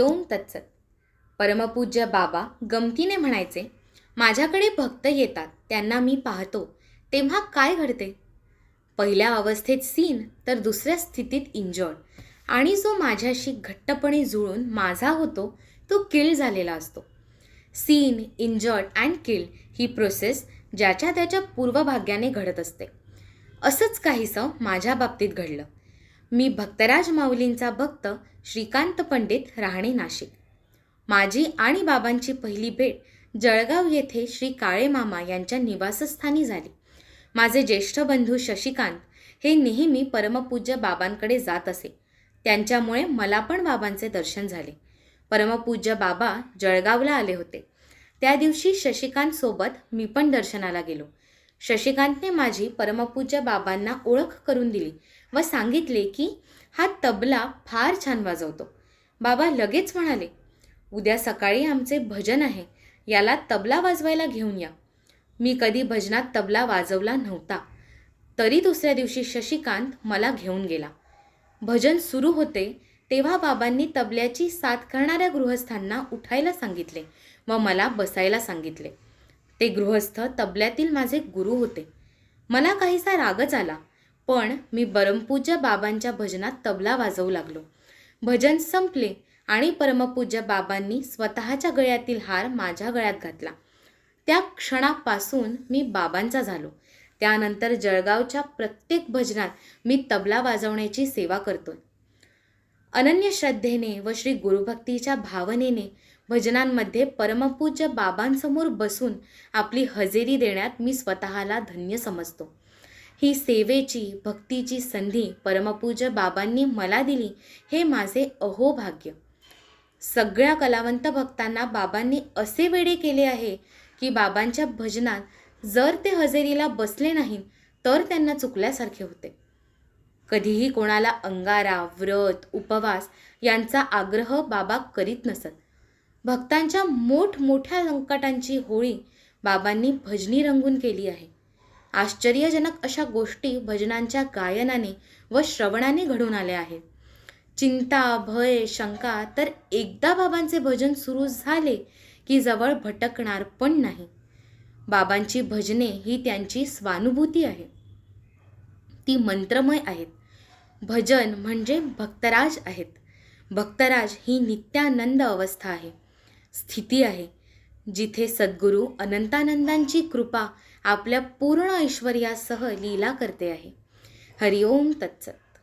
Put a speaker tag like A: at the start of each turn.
A: ओम तत्सत. परमपूज्य बाबा गमतीने म्हणायचे माझ्याकडे भक्त येतात त्यांना मी पाहतो. तेव्हा काय घडते? पहिल्या अवस्थेत सीन तर दुसऱ्या स्थितीत इंजॉर्ड आणि जो माझ्याशी घट्टपणे जुळून माझा होतो तो किल झालेला असतो. सीन इंजर्ड अँड किल ही प्रोसेस ज्याच्या त्याच्या पूर्वभाग्याने घडत असते. असंच काहीसं माझ्या बाबतीत घडलं. मी भक्तराज माऊलींचा भक्त श्रीकांत पंडित राहणे नाशिक. माझी आणि बाबांची पहिली भेट जळगाव येथे श्री काळे मामा यांच्या निवासस्थानी झाली. माझे ज्येष्ठ बंधू शशिकांत हे नेहमी परमपूज्य बाबांकडे जात असे. त्यांच्यामुळे मला पण बाबांचे दर्शन झाले. परमपूज्य बाबा जळगावला आले होते. त्या दिवशी शशिकांतसोबत मी पण दर्शनाला गेलो. शशिकांतने माझी परमपूज्य बाबांना ओळख करून दिली व सांगितले की हा तबला फार छान वाजवतो. बाबा लगेच म्हणाले उद्या सकाळी आमचे भजन आहे याला तबला वाजवायला घेऊन या. मी कधी भजनात तबला वाजवला नव्हता तरी दुसऱ्या दिवशी शशिकांत मला घेऊन गेला. भजन सुरू होते तेव्हा बाबांनी तबल्याची साथ करणाऱ्या गृहस्थांना उठायला सांगितले व मला बसायला सांगितले. ते गृहस्थ तबल्यातील माझे गुरु होते. मला काहीसा रागच आला पण मी परमपूज्य बाबांच्या भजनात तबला वाजवू लागलो. भजन संपले आणि परमपूज्य बाबांनी स्वतःच्या गळ्यातील हार माझ्या गळ्यात घातला. त्या क्षणापासून मी बाबांचा झालो. त्यानंतर जळगावच्या प्रत्येक भजनात मी तबला वाजवण्याची सेवा करतो अनन्य श्रद्धेने व श्री गुरुभक्तीच्या भावनेने भजनांमध्ये परमपूज्य बाबांसमोर बसून आपली हजेरी देण्यात मी स्वतःला धन्य समजतो. ही सेवेची भक्तीची संधी परमपूज्य बाबांनी मला दिली हे माझे अहोभाग्य. सगळ्या कलावंत भक्तांना बाबांनी असे वेडे केले आहे की बाबांच्या भजनात जर ते हजेरीला बसले नाही तर त्यांना चुकल्यासारखे होते. कधीही कोणाला अंगारा व्रत उपवास यांचा आग्रह बाबा करीत नसत. भक्तांच्या मोठमोठ्या संकटांची होळी बाबांनी भजनी रंगून केली आहे. आश्चर्यजनक अशा गोष्टी भजनांच्या गायनाने व श्रवणाने घडून आल्या आहेत. चिंता भय शंका तर एकदा बाबांचे भजन सुरू झाले की जवळ भटकणार पण नाही. बाबांची भजने ही त्यांची स्वानुभूती आहे. ती मंत्रमय आहेत. भजन म्हणजे भक्तराज आहेत. भक्तराज ही नित्यानंद अवस्था आहे. स्थिती आहे जिथे सद्गुरू अनंतानंदांची कृपा आपल्या पूर्ण ऐश्वर्यासह लीला करते आहे. हरिओम तत्सत.